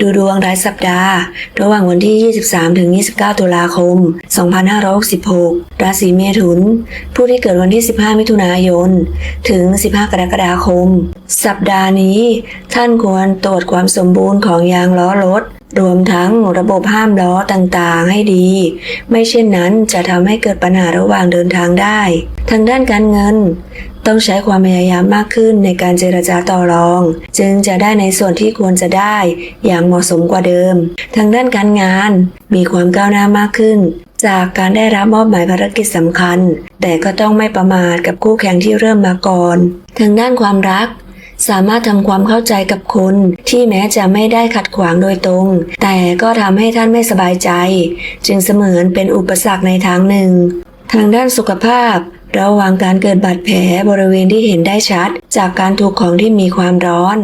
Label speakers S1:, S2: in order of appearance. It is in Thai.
S1: ดูดวงรายสัปดาห์ ระหว่างวันที่ 23 ถึง 29 ตุลาคม 2566 ราศีเมถุน ผู้ที่เกิดวันที่ 15 มิถุนายน ถึง 15 กรกฎาคม สัปดาห์นี้ ท่านควรตรวจความสมบูรณ์ของยางล้อรถ รวมทั้งระบบห้ามล้อต่างๆ ให้ดี ไม่เช่นนั้นจะทำให้เกิดปัญหาระหว่างเดินทางได้ ทางด้านการเงิน ต้องใช้ความพยายามมากขึ้นในการเจรจาต่อรอง จึงจะได้ในส่วนที่ควรจะได้อย่างเหมาะสมกว่าเดิม ทางด้านการงานมีความก้าวหน้ามากขึ้น จากการได้รับมอบหมายภารกิจสำคัญ แต่ก็ต้องไม่ประมาทกับคู่แข่งที่เริ่มมาก่อน ทางด้านความรัก สามารถทำความเข้าใจกับคนที่แม้จะไม่ได้ขัดขวางโดยตรง แต่ก็ทำให้ท่านไม่สบายใจ จึงเสมือนเป็นอุปสรรคในทางหนึ่ง ทางด้านสุขภาพระวังการเกิดบาดแผลบริเวณที่เห็นได้ชัด จากการถูกของที่มีความร้อน